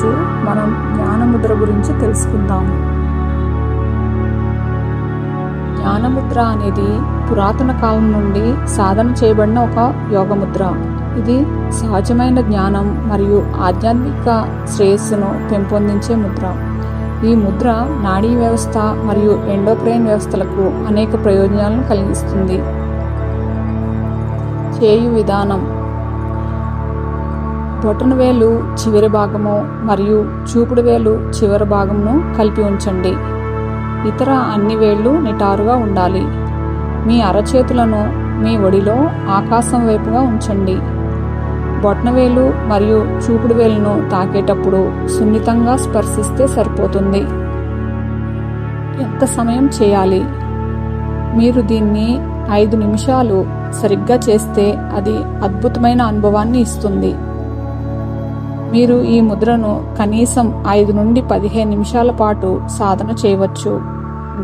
ఈరోజు మనం జ్ఞానముద్ర గురించి తెలుసుకుందాం. జ్ఞానముద్ర అనేది పురాతన కాలం నుండి సాధన చేయబడిన ఒక యోగముద్ర. ఇది సహజమైన జ్ఞానం మరియు ఆధ్యాత్మిక శ్రేయస్సును పెంపొందించే ముద్ర. ఈ ముద్ర నాడీ వ్యవస్థ మరియు ఎండోక్రైన్ వ్యవస్థలకు అనేక ప్రయోజనాలను కలిగిస్తుంది. చేయు విధానం. బొటన వేలు చివరి భాగము మరియు చూపుడు వేలు చివరి భాగమును కలిపి ఉంచండి. ఇతర అన్ని వేళ్ళు నిటారుగా ఉండాలి. మీ అరచేతులను మీ ఒడిలో ఆకాశం వైపుగా ఉంచండి. బొటనవేలు మరియు చూపుడు వేలును తాకేటప్పుడు సున్నితంగా స్పర్శిస్తే సరిపోతుంది. ఎంత సమయం చేయాలి? మీరు దీన్ని ఐదు నిమిషాలు సరిగ్గా చేస్తే అది అద్భుతమైన అనుభవాన్ని ఇస్తుంది. మీరు ఈ ముద్రను కనీసం ఐదు నుండి పదిహేను నిమిషాల పాటు సాధన చేయవచ్చు.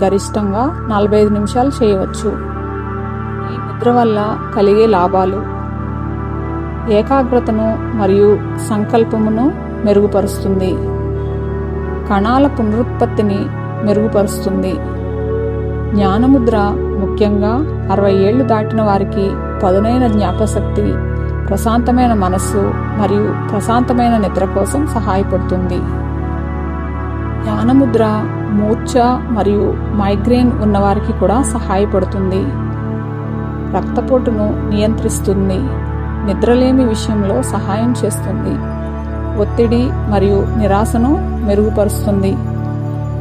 గరిష్టంగా నలభై ఐదు నిమిషాలు చేయవచ్చు. ఈ ముద్ర వల్ల కలిగే లాభాలు. ఏకాగ్రతను మరియు సంకల్పమును మెరుగుపరుస్తుంది. కణాల పునరుత్పత్తిని మెరుగుపరుస్తుంది. జ్ఞానముద్ర ముఖ్యంగా అరవై ఏళ్ళు దాటిన వారికి పదునైన జ్ఞాపశక్తి ప్రశాంతమైన మనస్సు మరియు ప్రశాంతమైన నిద్ర కోసం సహాయపడుతుంది. జ్ఞానముద్ర మూర్ఛ మరియు మైగ్రేన్ ఉన్నవారికి కూడా సహాయపడుతుంది. రక్తపోటును నియంత్రిస్తుంది. నిద్రలేమి విషయంలో సహాయం చేస్తుంది. ఒత్తిడి మరియు నిరాశను మెరుగుపరుస్తుంది.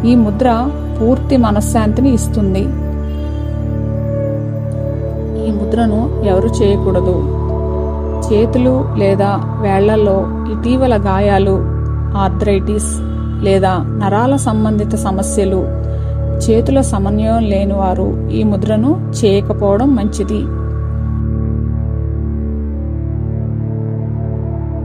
ఈ ముద్ర పూర్తి మనశ్శాంతిని ఇస్తుంది. ఈ ముద్రను ఎవరు చేయకూడదు. చేతులు లేదా వేళ్ళలో ఇటీవల గాయాలు ఆర్థరైటిస్ లేదా నరాల సంబంధిత సమస్యలు చేతుల సమన్వయం లేని వారు ఈ ముద్రను చేయకపోవడం మంచిది.